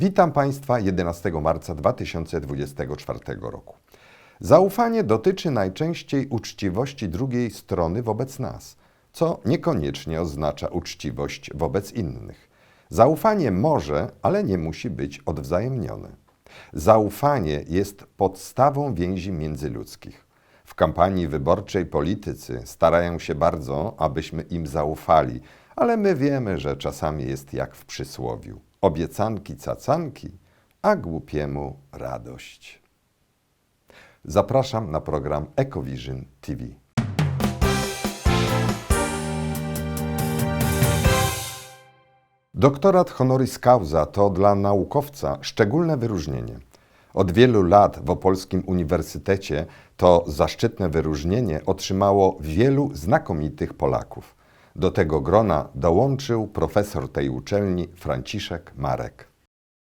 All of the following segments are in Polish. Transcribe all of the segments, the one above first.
Witam Państwa 11 marca 2024 roku. Zaufanie dotyczy najczęściej uczciwości drugiej strony wobec nas, co niekoniecznie oznacza uczciwość wobec innych. Zaufanie może, ale nie musi być odwzajemnione. Zaufanie jest podstawą więzi międzyludzkich. W kampanii wyborczej politycy starają się bardzo, abyśmy im zaufali, ale my wiemy, że czasami jest jak w przysłowiu: obiecanki cacanki, a głupiemu radość. Zapraszam na program EcoVision TV. Doktorat honoris causa to dla naukowca szczególne wyróżnienie. Od wielu lat w Opolskim Uniwersytecie to zaszczytne wyróżnienie otrzymało wielu znakomitych Polaków. Do tego grona dołączył profesor tej uczelni Franciszek Marek.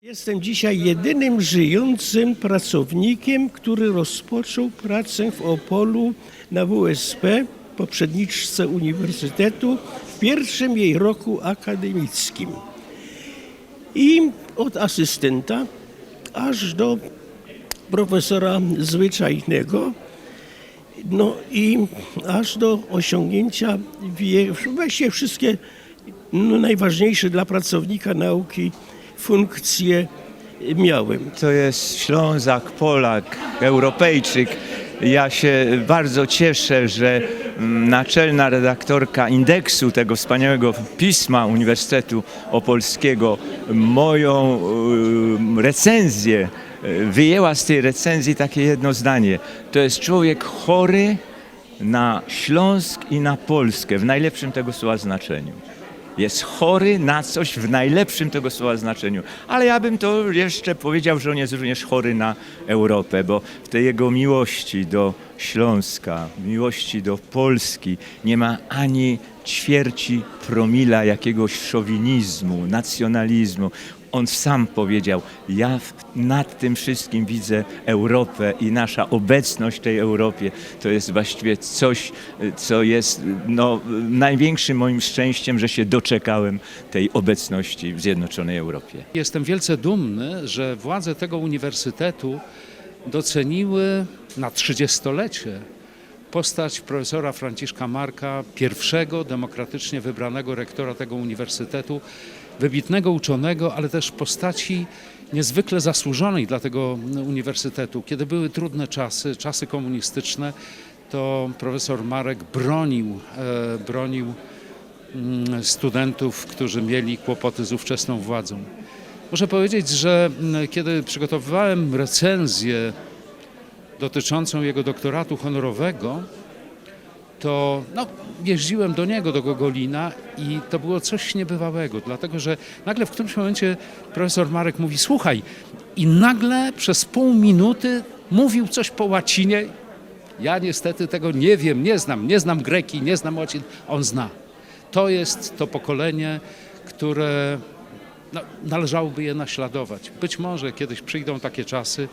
Jestem dzisiaj jedynym żyjącym pracownikiem, który rozpoczął pracę w Opolu na WSP, poprzedniczce uniwersytetu, w pierwszym jej roku akademickim. I od asystenta aż do profesora zwyczajnego, no i aż do osiągnięcia wie, właściwie wszystkie no, najważniejsze dla pracownika nauki funkcje miałem. To jest Ślązak, Polak, Europejczyk. Ja się bardzo cieszę, że mm, naczelna redaktorka indeksu tego wspaniałego pisma Uniwersytetu Opolskiego moją y, recenzję wyjęła z tej recenzji takie jedno zdanie. To jest człowiek chory na Śląsk i na Polskę w najlepszym tego słowa znaczeniu jest chory na coś w najlepszym tego słowa znaczeniu. Ale ja bym to jeszcze powiedział, że on jest również chory na Europę, bo w tej jego miłości do Śląska, miłości do Polski nie ma ani ćwierci promila jakiegoś szowinizmu, nacjonalizmu. On sam powiedział, ja nad tym wszystkim widzę Europę i nasza obecność w tej Europie to jest właściwie coś, co jest no, największym moim szczęściem, że się doczekałem tej obecności w Zjednoczonej Europie. Jestem wielce dumny, że władze tego uniwersytetu doceniły na 30-lecie postać profesora Franciszka Marka, pierwszego demokratycznie wybranego rektora tego uniwersytetu, wybitnego uczonego, ale też postaci niezwykle zasłużonej dla tego uniwersytetu. Kiedy były trudne czasy, czasy komunistyczne, to profesor Marek bronił, e, bronił mm, studentów, którzy mieli kłopoty z ówczesną władzą. Muszę powiedzieć, że mm, kiedy przygotowywałem recenzję dotyczącą jego doktoratu honorowego, to no, jeździłem do niego, do Gogolina i to było coś niebywałego, dlatego że nagle w którymś momencie profesor Marek mówi, słuchaj, i nagle przez pół minuty mówił coś po łacinie. Ja niestety tego nie wiem, nie znam, nie znam greki, nie znam łacin, on zna. To jest to pokolenie, które no, należałoby je naśladować. Być może kiedyś przyjdą takie czasy,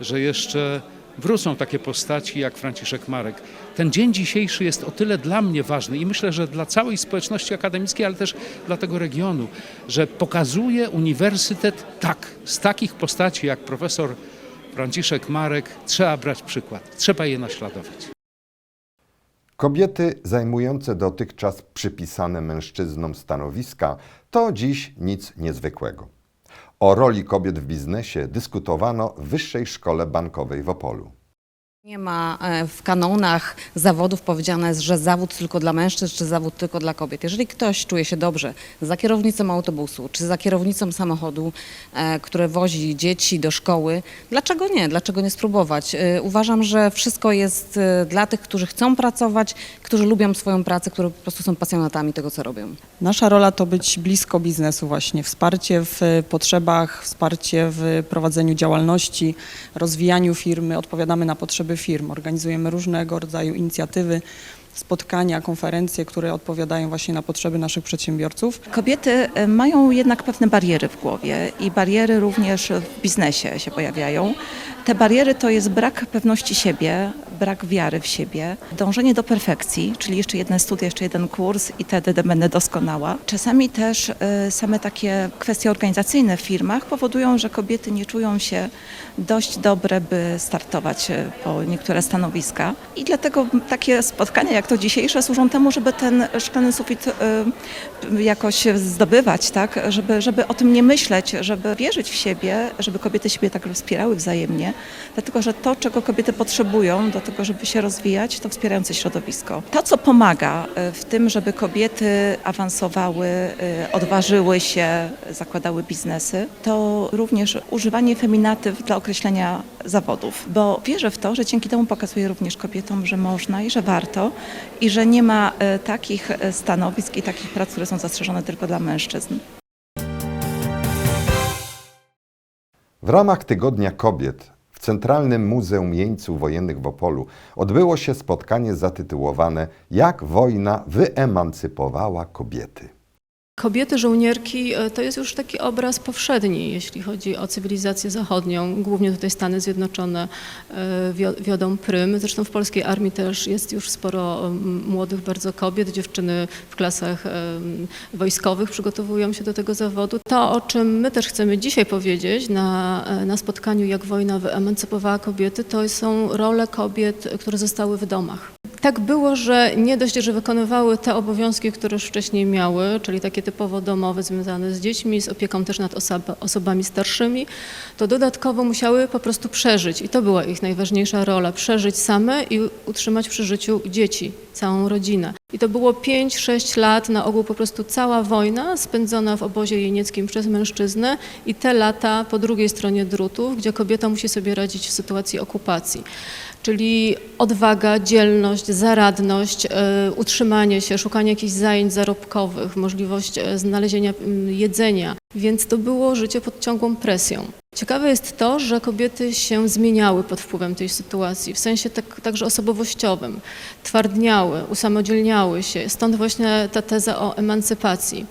że jeszcze wrócą takie postaci jak Franciszek Marek. Ten dzień dzisiejszy jest o tyle dla mnie ważny i myślę, że dla całej społeczności akademickiej, ale też dla tego regionu, że pokazuje uniwersytet tak, z takich postaci jak profesor Franciszek Marek trzeba brać przykład, trzeba je naśladować. Kobiety zajmujące dotychczas przypisane mężczyznom stanowiska to dziś nic niezwykłego. O roli kobiet w biznesie dyskutowano w Wyższej Szkole Bankowej w Opolu. Nie ma e, w kanonach zawodów powiedziane że zawód tylko dla mężczyzn, czy zawód tylko dla kobiet. Jeżeli ktoś czuje się dobrze za kierownicą autobusu, czy za kierownicą samochodu, e, które wozi dzieci do szkoły, dlaczego nie? Dlaczego nie spróbować? E, Uważam, że wszystko jest dla tych, którzy chcą pracować, którzy lubią swoją pracę, którzy po prostu są pasjonatami tego, co robią. Nasza rola to być blisko biznesu właśnie, wsparcie w potrzebach, wsparcie w prowadzeniu działalności, rozwijaniu firmy, odpowiadamy na potrzeby firm, organizujemy różnego rodzaju inicjatywy, spotkania, konferencje, które odpowiadają właśnie na potrzeby naszych przedsiębiorców. Kobiety e, mają jednak pewne bariery w głowie i bariery również w biznesie się pojawiają. Te bariery to jest brak pewności siebie, brak wiary w siebie, dążenie do perfekcji, czyli jeszcze jeden studia, jeszcze jeden kurs i wtedy będę doskonała. Czasami też e, same takie kwestie organizacyjne w firmach powodują, że kobiety nie czują się dość dobre, by startować e, po niektóre stanowiska. I dlatego takie spotkania jak to dzisiejsze służą temu, żeby ten szklany sufit e, jakoś zdobywać, tak? żeby, żeby o tym nie myśleć, żeby wierzyć w siebie, żeby kobiety siebie tak wspierały wzajemnie, dlatego że to, czego kobiety potrzebują do tego, żeby się rozwijać, to wspierające środowisko. To, co pomaga e, w tym, żeby kobiety awansowały, e, odważyły się, zakładały biznesy, to również używanie feminatyw dla określenia zawodów, bo wierzę w to, że dzięki temu pokazuje również kobietom, że można i że warto i że nie ma e, takich stanowisk i takich prac, które są zastrzeżone tylko dla mężczyzn. W ramach Tygodnia Kobiet Centralnym Muzeum Jeńców Wojennych w Opolu odbyło się spotkanie zatytułowane Jak wojna wyemancypowała kobiety. Kobiety żołnierki e, to jest już taki obraz powszedni, jeśli chodzi o cywilizację zachodnią. Głównie tutaj Stany Zjednoczone e, wio- wiodą prym. Zresztą w polskiej armii też jest już sporo młodych bardzo kobiet. Dziewczyny w klasach em, wojskowych przygotowują się do tego zawodu. To, o czym my też chcemy dzisiaj powiedzieć na, e, na spotkaniu Jak wojna wyemancypowała kobiety, to są role kobiet, które zostały w domach. Tak było, że nie dość, że wykonywały te obowiązki, które już wcześniej miały, czyli takie typowo domowe, związane z dziećmi, z opieką też nad osoba, osobami starszymi, to dodatkowo musiały po prostu przeżyć. I to była ich najważniejsza rola, przeżyć same i utrzymać przy życiu dzieci, całą rodzinę. I to było 5-6 lat, na ogół po prostu cała wojna spędzona w obozie jenieckim przez mężczyznę i te lata po drugiej stronie drutów, gdzie kobieta musi sobie radzić w sytuacji okupacji czyli odwaga, dzielność, zaradność, e, utrzymanie się, szukanie jakichś zajęć zarobkowych, możliwość e, znalezienia mm, jedzenia. Więc to było życie pod ciągłą presją. Ciekawe jest to, że kobiety się zmieniały pod wpływem tej sytuacji, w sensie tak, także osobowościowym. Twardniały, usamodzielniały się. Stąd właśnie ta teza o emancypacji.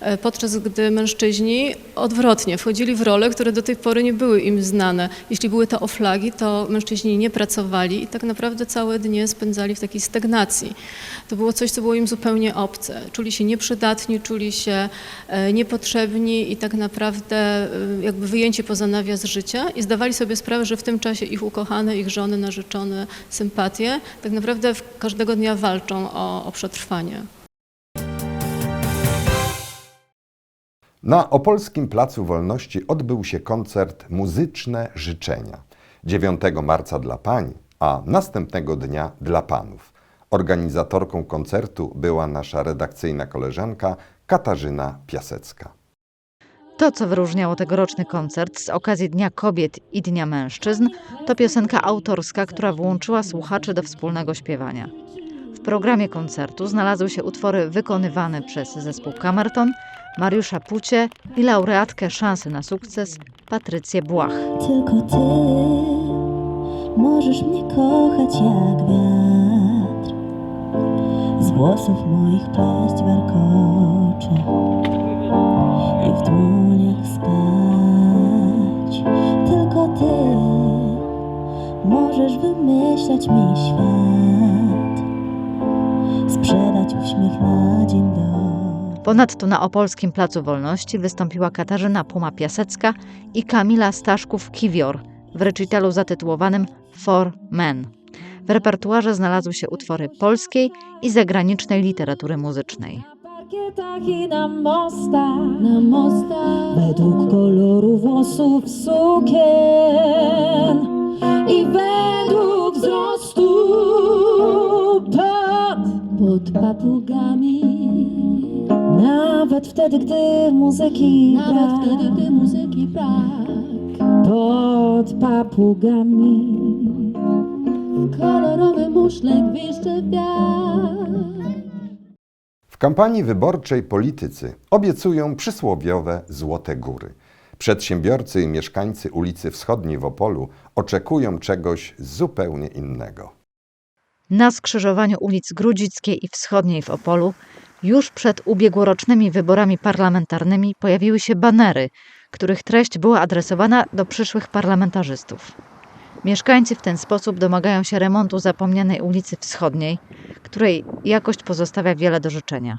E, Podczas gdy mężczyźni odwrotnie wchodzili w role, które do tej pory nie były im znane. Jeśli były to oflagi, to mężczyźni nie pracowali i tak naprawdę całe dnie spędzali w takiej stagnacji. To było coś, co było im zupełnie obce. Czuli się nieprzydatni, czuli się e, niepotrzebni i tak naprawdę e, jakby wyjęci poza nawias życia i zdawali sobie sprawę, że w tym czasie ich ukochane, ich żony, narzeczone, sympatie tak naprawdę każdego dnia walczą o, o przetrwanie. Na Opolskim Placu Wolności odbył się koncert Muzyczne Życzenia. 9 marca dla pań, a następnego dnia dla panów. Organizatorką koncertu była nasza redakcyjna koleżanka Katarzyna Piasecka. To, co wyróżniało tegoroczny koncert z okazji Dnia Kobiet i Dnia Mężczyzn, to piosenka autorska, która włączyła słuchaczy do wspólnego śpiewania. W programie koncertu znalazły się utwory wykonywane przez zespół Kamerton, Mariusza Pucie i laureatkę Szansy na sukces Patrycję Błach. Tylko ty możesz mnie kochać jak wiatr. Z włosów moich pleść warkocze i w dłoniach spać. Tylko ty możesz wymyślać mi świat, sprzedać uśmiech na dzień dobry. Ponadto na Opolskim Placu Wolności wystąpiła Katarzyna Puma-Piasecka i Kamila Staszków-Kiwior w recitalu zatytułowanym For Men. W repertuarze znalazły się utwory polskiej i zagranicznej literatury muzycznej. Parkietach i na mostach, na mostach według koloru włosów sukien i według wzrostu pod, pod papugami. Nawet wtedy, gdy muzyki Nawet brak. wtedy, gdy muzyki brak. Pod papugami. Kolorowy muszlek wiszczy wiatr. W kampanii wyborczej politycy obiecują przysłowiowe złote góry. Przedsiębiorcy i mieszkańcy ulicy Wschodniej w Opolu oczekują czegoś zupełnie innego. Na skrzyżowaniu ulic Grudzickiej i Wschodniej w Opolu już przed ubiegłorocznymi wyborami parlamentarnymi pojawiły się banery, których treść była adresowana do przyszłych parlamentarzystów. Mieszkańcy w ten sposób domagają się remontu zapomnianej ulicy Wschodniej, której jakość pozostawia wiele do życzenia.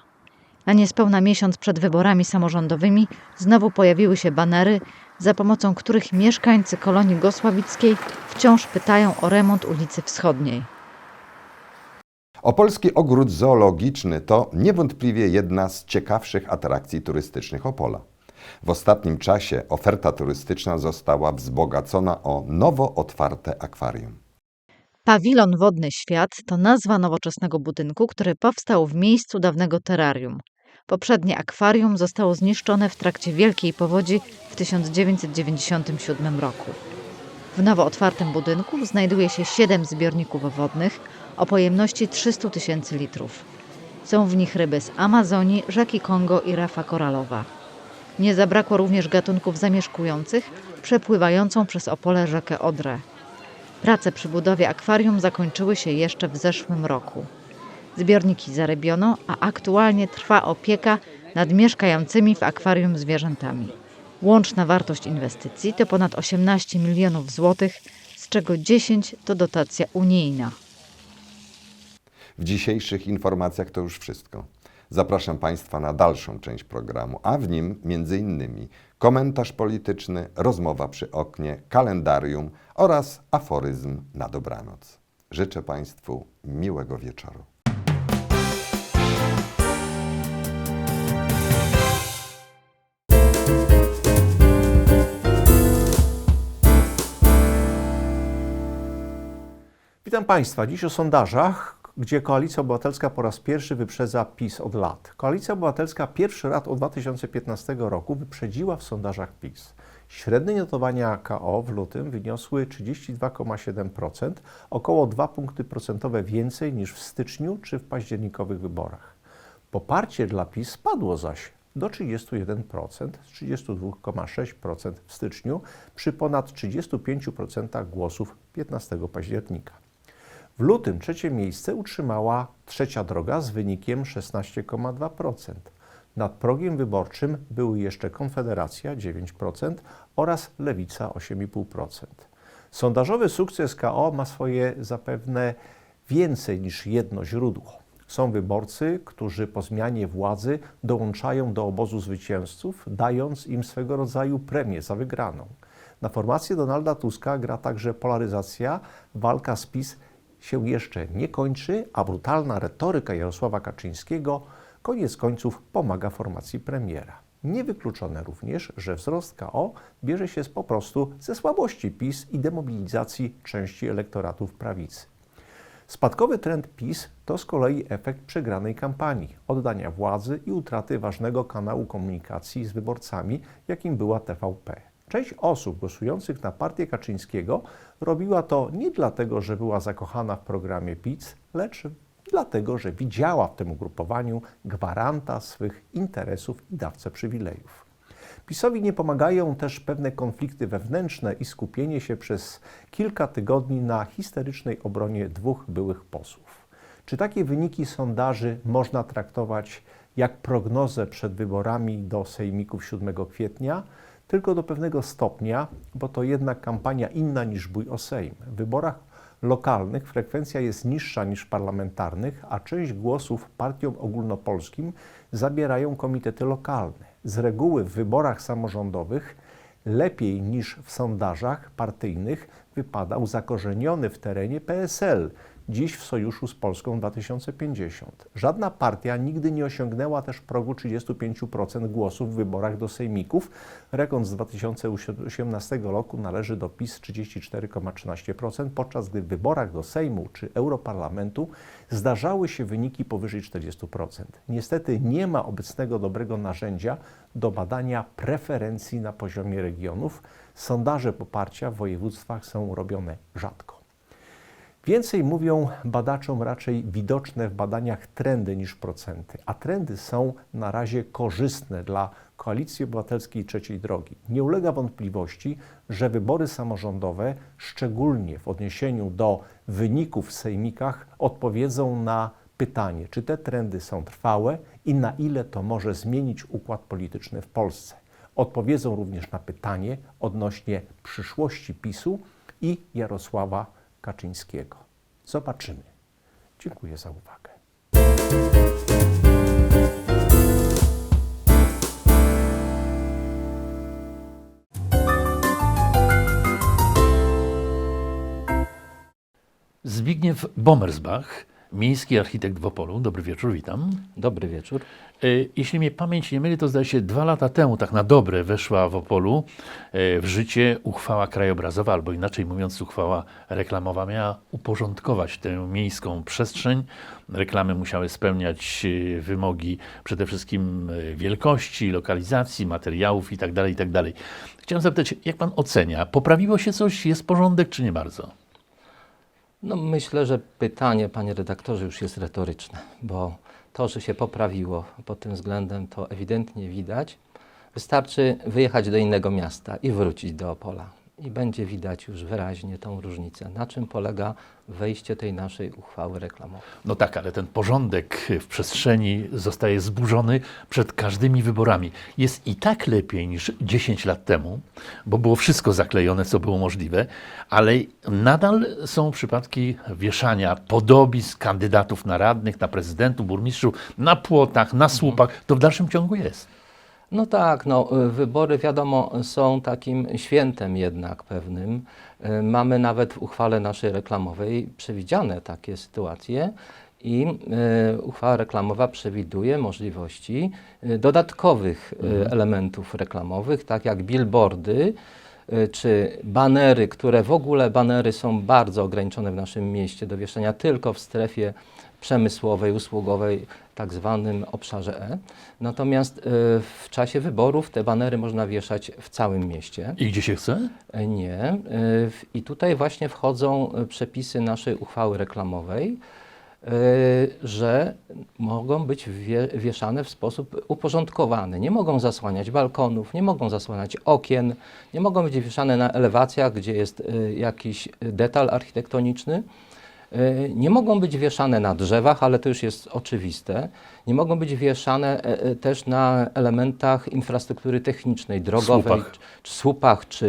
Na niespełna miesiąc przed wyborami samorządowymi znowu pojawiły się banery, za pomocą których mieszkańcy kolonii Gosławickiej wciąż pytają o remont ulicy Wschodniej. Opolski Ogród Zoologiczny to niewątpliwie jedna z ciekawszych atrakcji turystycznych Opola. W ostatnim czasie oferta turystyczna została wzbogacona o nowo otwarte akwarium. Pawilon Wodny Świat to nazwa nowoczesnego budynku, który powstał w miejscu dawnego terrarium. Poprzednie akwarium zostało zniszczone w trakcie Wielkiej Powodzi w 1997 roku. W nowo otwartym budynku znajduje się siedem zbiorników wodnych o pojemności 300 tysięcy litrów. Są w nich ryby z Amazonii, rzeki Kongo i rafa koralowa. Nie zabrakło również gatunków zamieszkujących przepływającą przez Opole rzekę Odrę. Prace przy budowie akwarium zakończyły się jeszcze w zeszłym roku. Zbiorniki zarybiono, a aktualnie trwa opieka nad mieszkającymi w akwarium zwierzętami. Łączna wartość inwestycji to ponad 18 milionów złotych, z czego 10 to dotacja unijna. W dzisiejszych informacjach to już wszystko. Zapraszam Państwa na dalszą część programu, a w nim m.in. komentarz polityczny, rozmowa przy oknie, kalendarium oraz aforyzm na dobranoc. Życzę Państwu miłego wieczoru. Witam Państwa. Dziś o sondażach, gdzie Koalicja Obywatelska po raz pierwszy wyprzedza PiS od lat. Koalicja Obywatelska pierwszy raz od 2015 roku wyprzedziła w sondażach PiS. Średnie notowania KO w lutym wyniosły 32,7%, około 2 punkty procentowe więcej niż w styczniu czy w październikowych wyborach. Poparcie dla PiS spadło zaś do 31% z 32,6% w styczniu przy ponad 35% głosów 15 października. W lutym trzecie miejsce utrzymała trzecia droga z wynikiem 16,2%. Nad progiem wyborczym były jeszcze Konfederacja 9% oraz Lewica 8,5%. Sondażowy sukces KO ma swoje zapewne więcej niż jedno źródło. Są wyborcy, którzy po zmianie władzy dołączają do obozu zwycięzców, dając im swego rodzaju premię za wygraną. Na formację Donalda Tuska gra także polaryzacja, walka z PiS się jeszcze nie kończy, a brutalna retoryka Jarosława Kaczyńskiego koniec końców pomaga formacji premiera. Niewykluczone również, że wzrost KO bierze się z po prostu ze słabości PiS i demobilizacji części elektoratów prawicy. Spadkowy trend PiS to z kolei efekt przegranej kampanii, oddania władzy i utraty ważnego kanału komunikacji z wyborcami, jakim była TVP. Część osób głosujących na partię Kaczyńskiego robiła to nie dlatego, że była zakochana w programie PiS, lecz dlatego, że widziała w tym ugrupowaniu gwaranta swych interesów i dawcę przywilejów. PiSowi nie pomagają też pewne konflikty wewnętrzne i skupienie się przez kilka tygodni na histerycznej obronie dwóch byłych posłów. Czy takie wyniki sondaży można traktować jak prognozę przed wyborami do sejmików 7 kwietnia? Tylko do pewnego stopnia, bo to jednak kampania inna niż bój o Sejm. W wyborach lokalnych frekwencja jest niższa niż parlamentarnych, a część głosów partiom ogólnopolskim zabierają komitety lokalne. Z reguły w wyborach samorządowych lepiej niż w sondażach partyjnych wypadał zakorzeniony w terenie PSL, dziś w sojuszu z Polską 2050. Żadna partia nigdy nie osiągnęła też progu 35% głosów w wyborach do sejmików. Rekord z 2018 roku należy do PiS 34,13%, podczas gdy w wyborach do Sejmu czy Europarlamentu zdarzały się wyniki powyżej 40%. Niestety nie ma obecnego dobrego narzędzia do badania preferencji na poziomie regionów. Sondaże poparcia w województwach są robione rzadko. Więcej mówią badaczom raczej widoczne w badaniach trendy niż procenty, a trendy są na razie korzystne dla Koalicji Obywatelskiej Trzeciej Drogi. Nie ulega wątpliwości, że wybory samorządowe, szczególnie w odniesieniu do wyników w sejmikach, odpowiedzą na pytanie, czy te trendy są trwałe i na ile to może zmienić układ polityczny w Polsce. Odpowiedzą również na pytanie odnośnie przyszłości PiSu i Jarosława Kaczyńskiego. Zobaczymy. Dziękuję za uwagę. Zbigniew Bommersbach, miejski architekt w Opolu. Dobry wieczór, witam. Dobry wieczór. E, Jeśli mnie pamięć nie myli, to zdaje się dwa lata temu, tak na dobre, weszła w Opolu e, w życie uchwała krajobrazowa, albo inaczej mówiąc, uchwała reklamowa. Miała uporządkować tę miejską przestrzeń. Reklamy musiały spełniać e, wymogi przede wszystkim wielkości, lokalizacji, materiałów itd. itd. Chciałem zapytać, jak pan ocenia? Poprawiło się coś? Jest porządek, czy nie bardzo? No myślę, że pytanie, panie redaktorze, już jest retoryczne, bo to, że się poprawiło pod tym względem, to ewidentnie widać. Wystarczy wyjechać do innego miasta i wrócić do Opola. I będzie widać już wyraźnie tą różnicę. Na czym polega wejście tej naszej uchwały reklamowej? No tak, ale ten porządek w przestrzeni zostaje zburzony przed każdymi wyborami. Jest i tak lepiej niż 10 lat temu, bo było wszystko zaklejone, co było możliwe, ale nadal są przypadki wieszania podobizn kandydatów na radnych, na prezydentów, burmistrzów, na płotach, na słupach. To w dalszym ciągu jest. No tak, no, y, wybory wiadomo są takim świętem jednak pewnym. Y, Mamy nawet w uchwale naszej reklamowej przewidziane takie sytuacje i y, uchwała reklamowa przewiduje możliwości dodatkowych y, elementów reklamowych, tak jak billboardy czy banery, które w ogóle banery są bardzo ograniczone w naszym mieście do wieszania tylko w strefie przemysłowej, usługowej, tak zwanym obszarze E. Natomiast y, w czasie wyborów te banery można wieszać w całym mieście. I gdzie się chce? E, Nie. W- I tutaj właśnie wchodzą y, przepisy naszej uchwały reklamowej, y, że mogą być wie, wieszane w sposób uporządkowany. Nie mogą zasłaniać balkonów, nie mogą zasłaniać okien, nie mogą być wieszane na elewacjach, gdzie jest y, jakiś detal architektoniczny. Y, Nie mogą być wieszane na drzewach, ale to już jest oczywiste. Nie mogą być wieszane e, e, też na elementach infrastruktury technicznej, drogowej, Słupach. czy, słupach, czy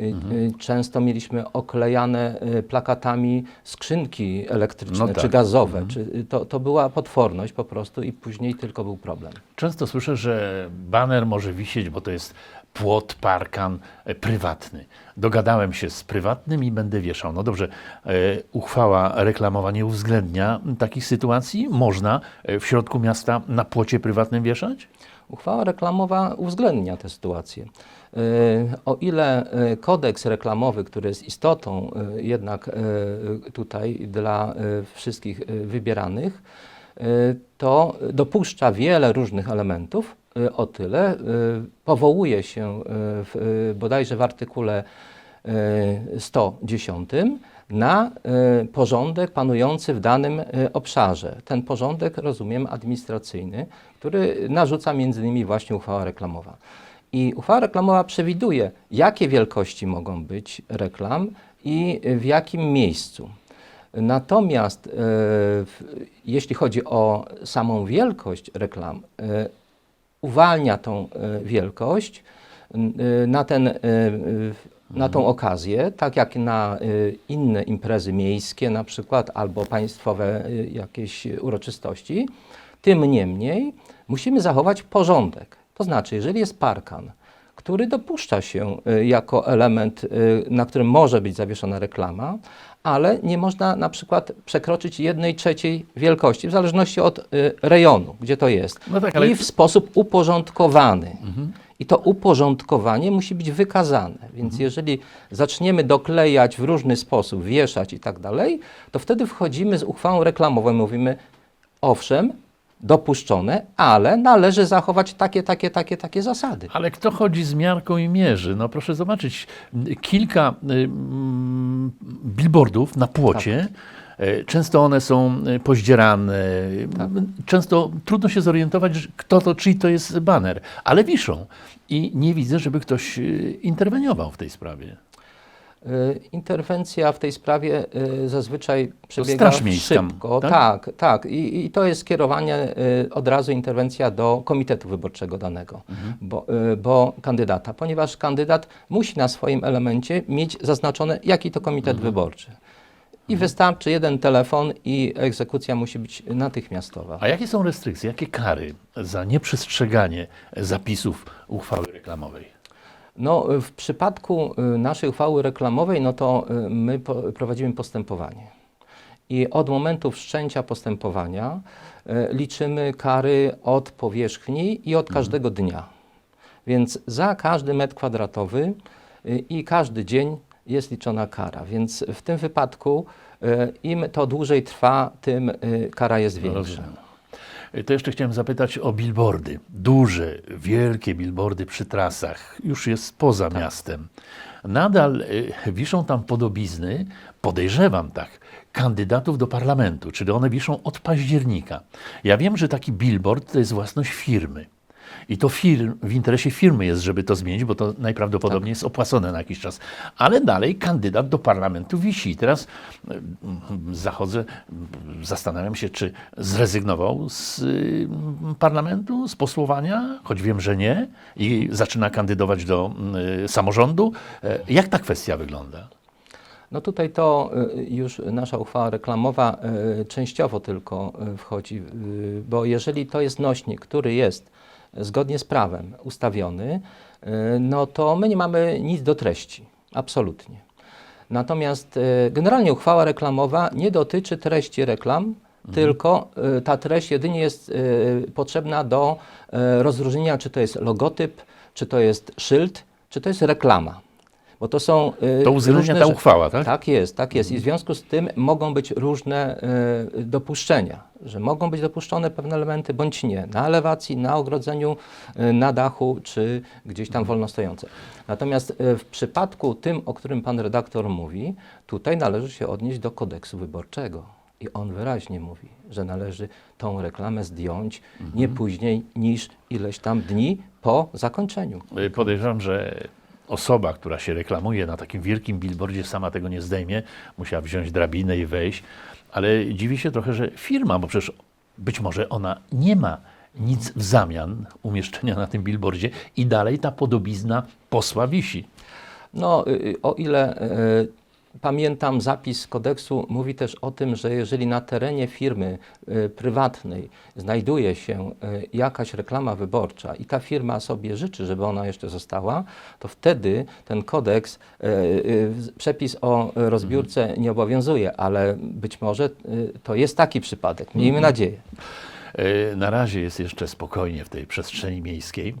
y, y, często mieliśmy oklejane plakatami skrzynki elektryczne No tak. czy gazowe. Czy, y, to, to była potworność po prostu i później tylko był problem. Często słyszę, że baner może wisieć, bo to jest płot, parkan e, prywatny. Dogadałem się z prywatnym i będę wieszał. No dobrze, e, uchwała reklamowa nie uwzględnia takich sytuacji? Można e, w środku miasta na płocie prywatnym wieszać? Uchwała reklamowa uwzględnia tę sytuację. O ile kodeks reklamowy, który jest istotą jednak tutaj dla wszystkich wybieranych, to dopuszcza wiele różnych elementów, o tyle y, powołuje się y, w, y, bodajże w artykule y, 110 na y, porządek panujący w danym y, obszarze. Ten porządek rozumiem administracyjny, który narzuca między innymi właśnie uchwała reklamowa. I uchwała reklamowa przewiduje, jakie wielkości mogą być reklam i w jakim miejscu. Natomiast e, jeśli chodzi o samą wielkość reklam, e, uwalnia tą e, wielkość e, na, ten, e, na tą okazję, tak jak na inne imprezy miejskie na przykład, albo państwowe jakieś uroczystości. Tym niemniej musimy zachować porządek. To znaczy, jeżeli jest parkan, który dopuszcza się jako element, na którym może być zawieszona reklama, ale nie można na przykład przekroczyć jednej trzeciej wielkości, w zależności od y, rejonu, gdzie to jest. No tak, ale- I w sposób uporządkowany. I to uporządkowanie musi być wykazane. Więc jeżeli zaczniemy doklejać w różny sposób, wieszać i tak dalej, to wtedy wchodzimy z uchwałą reklamową i mówimy, owszem, dopuszczone, ale należy zachować takie, takie, takie, takie zasady. Ale kto chodzi z miarką i mierzy? No proszę zobaczyć, kilka y, mm, billboardów na płocie. e, Często one są e, pozdzierane. m, Często trudno się zorientować, kto to, czyj to jest baner, ale wiszą. I nie widzę, żeby ktoś interweniował w tej sprawie. Y, Interwencja w tej sprawie y, zazwyczaj przebiega szybko. tak? Tak, tak. I, I to jest skierowanie y, od razu interwencja do komitetu wyborczego danego, bo, y, bo kandydata, ponieważ kandydat musi na swoim elemencie mieć zaznaczone, jaki to komitet wyborczy. I wystarczy jeden telefon i egzekucja musi być natychmiastowa. A jakie są restrykcje, jakie kary za nieprzestrzeganie zapisów uchwały reklamowej? No, w przypadku y, naszej uchwały reklamowej, no to y, my prowadzimy postępowanie. I od momentu wszczęcia postępowania y, liczymy kary od powierzchni i od każdego dnia. Więc za każdy metr kwadratowy i każdy dzień jest liczona kara. Więc w tym wypadku im to dłużej trwa, tym kara jest większa. To jeszcze chciałem zapytać o billboardy. Duże, wielkie billboardy przy trasach, już jest poza miastem. Nadal y, wiszą tam podobizny, podejrzewam tak, kandydatów do parlamentu, czyli one wiszą od października. Ja wiem, że taki billboard to jest własność firmy. I to firm, w interesie firmy jest, żeby to zmienić, bo to najprawdopodobniej jest opłacone na jakiś czas. Ale dalej kandydat do parlamentu wisi. I teraz y, zachodzę, y, zastanawiam się, czy zrezygnował z y, parlamentu, z posłowania, choć wiem, że nie, i zaczyna kandydować do samorządu. E, Jak ta kwestia wygląda? No tutaj to y, już nasza uchwała reklamowa y, częściowo tylko y, wchodzi, bo jeżeli to jest nośnik, który jest zgodnie z prawem ustawiony, y, no to my nie mamy nic do treści, absolutnie. Natomiast y, generalnie uchwała reklamowa nie dotyczy treści reklam, tylko y, ta treść jedynie jest potrzebna do rozróżnienia, czy to jest logotyp, czy to jest szyld, czy to jest reklama. Bo to są. y, To uwzględnia ta uchwała, tak? Tak jest, tak jest. I w związku z tym mogą być różne y, dopuszczenia, że mogą być dopuszczone pewne elementy bądź nie. Na elewacji, na ogrodzeniu, y, na dachu, czy gdzieś tam wolno stojące. Natomiast y, w przypadku tym, o którym pan redaktor mówi, tutaj należy się odnieść do kodeksu wyborczego. I on wyraźnie mówi, że należy tą reklamę zdjąć nie później niż ileś tam dni po zakończeniu. Podejrzewam, że osoba, która się reklamuje na takim wielkim billboardzie, sama tego nie zdejmie. Musiała wziąć drabinę i wejść. Ale dziwi się trochę, że firma, bo przecież być może ona nie ma nic w zamian umieszczenia na tym billboardzie i dalej ta podobizna posła wisi. No, y, o ile y, pamiętam, zapis kodeksu mówi też o tym, że jeżeli na terenie firmy y, prywatnej znajduje się y, jakaś reklama wyborcza i ta firma sobie życzy, żeby ona jeszcze została, to wtedy ten kodeks, y, przepis o rozbiórce nie obowiązuje, ale być może to jest taki przypadek. Miejmy nadzieję. E, Na razie jest jeszcze spokojnie w tej przestrzeni miejskiej,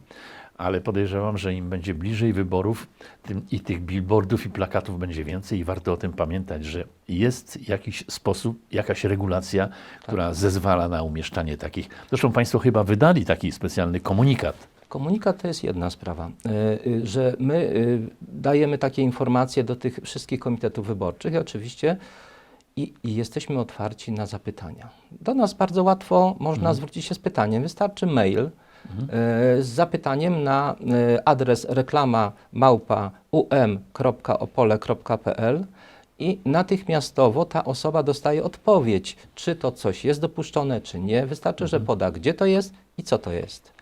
ale podejrzewam, że im będzie bliżej wyborów, tym i tych billboardów i plakatów będzie więcej i warto o tym pamiętać, że jest jakiś sposób, jakaś regulacja, która zezwala na umieszczanie takich. Zresztą Państwo chyba wydali taki specjalny komunikat. Komunikat to jest jedna sprawa, y, y, że my y, dajemy takie informacje do tych wszystkich komitetów wyborczych i oczywiście i, i jesteśmy otwarci na zapytania. Do nas bardzo łatwo można zwrócić się z pytaniem. Wystarczy mail z zapytaniem na y, adres reklama małpa um.opole.pl i natychmiastowo ta osoba dostaje odpowiedź, czy to coś jest dopuszczone, czy nie. Wystarczy, że poda, gdzie to jest i co to jest.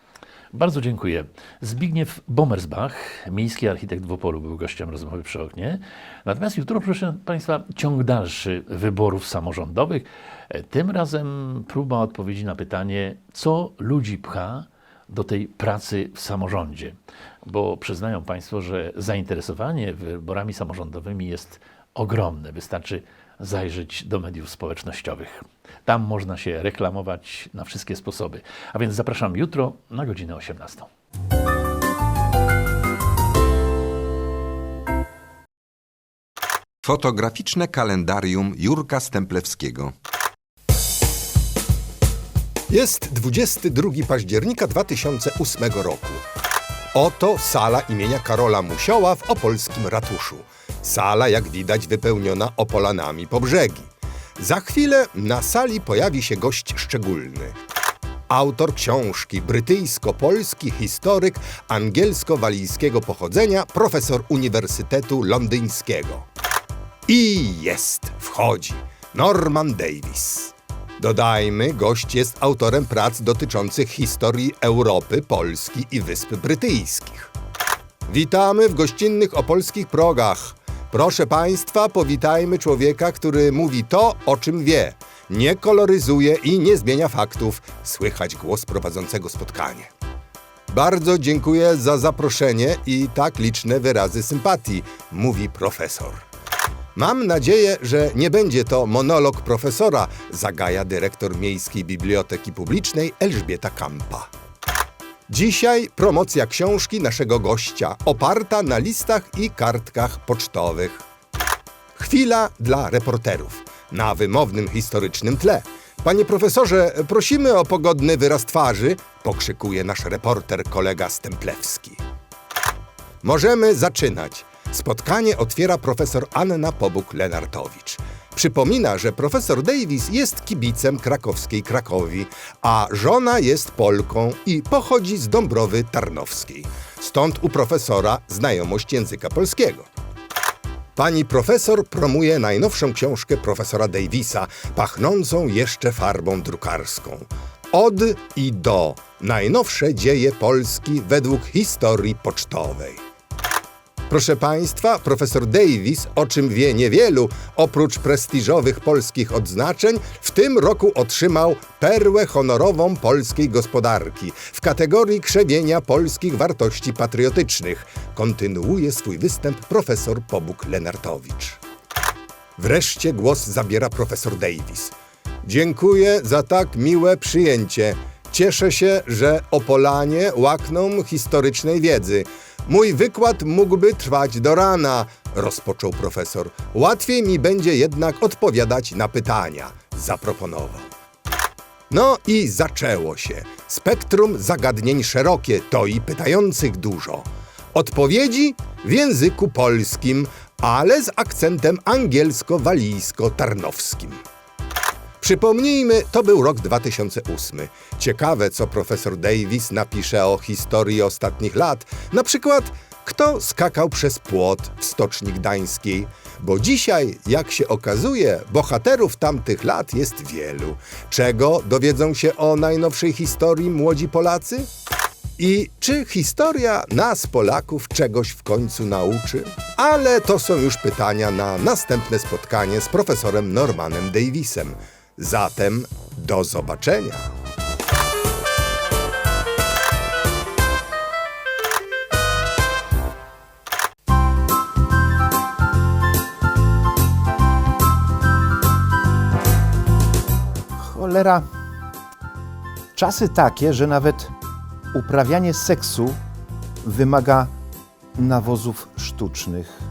Bardzo dziękuję. Zbigniew Bomersbach, miejski architekt w Opolu, był gościem rozmowy przy oknie. Natomiast jutro, proszę Państwa, ciąg dalszy wyborów samorządowych. E, Tym razem próba odpowiedzi na pytanie, co ludzi pcha do tej pracy w samorządzie. Bo przyznają Państwo, że zainteresowanie wyborami samorządowymi jest ogromne. Wystarczy zajrzeć do mediów społecznościowych. Tam można się reklamować na wszystkie sposoby. A więc zapraszam jutro na godzinę 18. Fotograficzne kalendarium Jurka Stemplewskiego. Jest 22 października 2008 roku. Oto sala imienia Karola Musioła w opolskim ratuszu. Sala, jak widać, wypełniona opolanami po brzegi. Za chwilę na sali pojawi się gość szczególny. autor książki, brytyjsko-polski historyk angielsko-walijskiego pochodzenia, profesor Uniwersytetu Londyńskiego. I jest, wchodzi Norman Davis. Dodajmy, gość jest autorem prac dotyczących historii Europy, Polski i Wysp Brytyjskich. Witamy w gościnnych opolskich progach. Proszę Państwa, powitajmy człowieka, który mówi to, o czym wie. Nie koloryzuje i nie zmienia faktów. Słychać głos prowadzącego spotkanie. Bardzo dziękuję za zaproszenie i tak liczne wyrazy sympatii, mówi profesor. Mam nadzieję, że nie będzie to monolog profesora, zagaja dyrektor Miejskiej Biblioteki Publicznej Elżbieta Kampa. Dzisiaj promocja książki naszego gościa, oparta na listach i kartkach pocztowych. Chwila dla reporterów na wymownym historycznym tle. Panie profesorze, prosimy o pogodny wyraz twarzy, pokrzykuje nasz reporter kolega Stemplewski. Możemy zaczynać. Spotkanie otwiera profesor Anna Pobuk-Lenartowicz. Przypomina, że profesor Davis jest kibicem krakowskiej Krakowi, a żona jest Polką i pochodzi z Dąbrowy Tarnowskiej. Stąd u profesora znajomość języka polskiego. Pani profesor promuje najnowszą książkę profesora Davisa, pachnącą jeszcze farbą drukarską. Od i do. Najnowsze dzieje Polski według historii pocztowej. Proszę Państwa, profesor Davis, o czym wie niewielu, oprócz prestiżowych polskich odznaczeń, w tym roku otrzymał perłę honorową polskiej gospodarki w kategorii krzewienia polskich wartości patriotycznych. Kontynuuje swój występ profesor Pobuk-Lenartowicz. Wreszcie głos zabiera profesor Davis. Dziękuję za tak miłe przyjęcie. Cieszę się, że Opolanie łakną historycznej wiedzy. Mój wykład mógłby trwać do rana, rozpoczął profesor. Łatwiej mi będzie jednak odpowiadać na pytania, zaproponował. No i zaczęło się. Spektrum zagadnień szerokie, to i pytających dużo. Odpowiedzi w języku polskim, ale z akcentem angielsko-walijsko-tarnowskim. Przypomnijmy, to był rok 2008. Ciekawe, co profesor Davis napisze o historii ostatnich lat. Na przykład, kto skakał przez płot w Stoczni Gdańskiej. Bo dzisiaj, jak się okazuje, bohaterów tamtych lat jest wielu. Czego dowiedzą się o najnowszej historii młodzi Polacy? I czy historia nas, Polaków, czegoś w końcu nauczy? Ale to są już pytania na następne spotkanie z profesorem Normanem Davisem. Zatem do zobaczenia. Cholera. Czasy takie, że nawet uprawianie seksu wymaga nawozów sztucznych.